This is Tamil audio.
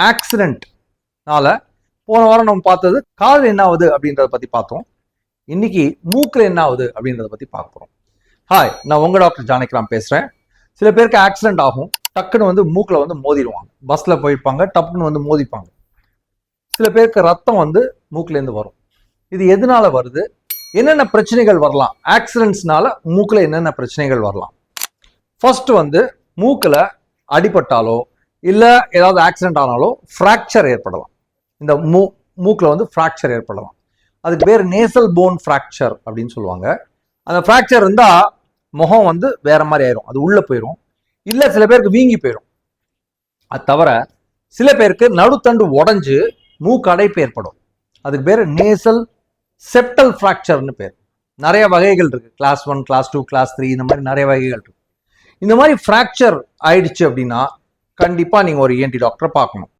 ஆக்சிடென்ட்னால போன வாரம் நம்ம பார்த்தது கால் என்ன ஆகுது அப்படின்றத பத்தி பார்த்தோம். இன்னைக்கு மூக்குல என்ன ஆகுது அப்படின்றத பத்தி பார்க்க போறோம். ஹாய் நான் உங்க டாக்டர் ஜானகிராம் பேசுறேன். சில பேருக்கு ஆக்சிடென்ட் ஆகும். டக்குன்னு வந்து மூக்குல வந்து மோதிடுவாங்க. பஸ்ல போயிருப்பாங்க டப்புன்னு வந்து மோதிப்பாங்க. சில பேருக்கு ரத்தம் வந்து மூக்குல இருந்து வரும். இது எதனால வருது? என்னென்ன பிரச்சனைகள் வரலாம்? ஆக்சிடென்ட்ஸ்னால மூக்குல என்னென்ன பிரச்சனைகள் வரலாம்? ஃபர்ஸ்ட் வந்து மூக்குல அடிபட்டாலோ இல்லை ஏதாவது ஆக்சிடென்ட் ஆனாலும் ஃப்ராக்சர் ஏற்படலாம். இந்த மூ மூக்கில் வந்து ஃப்ராக்சர் ஏற்படலாம். அதுக்கு பேர் நேசல் போன் ஃப்ராக்சர் அப்படின்னு சொல்லுவாங்க. அந்த ஃப்ராக்சர் இருந்தால் முகம் வந்து வேற மாதிரி ஆயிரும். அது உள்ளே போயிடும் இல்லை சில பேருக்கு வீங்கி போயிடும் அது தவிர சில பேருக்கு நடுத்தண்டு உடஞ்சு மூக்கு அடைப்பு ஏற்படும். அதுக்கு பேர் நேசல் செப்டல் ஃப்ராக்சர்னு பேர். நிறைய வகைகள் இருக்கு. Class one class two class three இந்த மாதிரி நிறைய வகைகள் இருக்கு. இந்த மாதிரி ஃப்ராக்சர் ஆயிடுச்சு அப்படின்னா கண்டிப்பா நீங்க ஒரு இஎன்டி டாக்டரை பார்க்கணும்.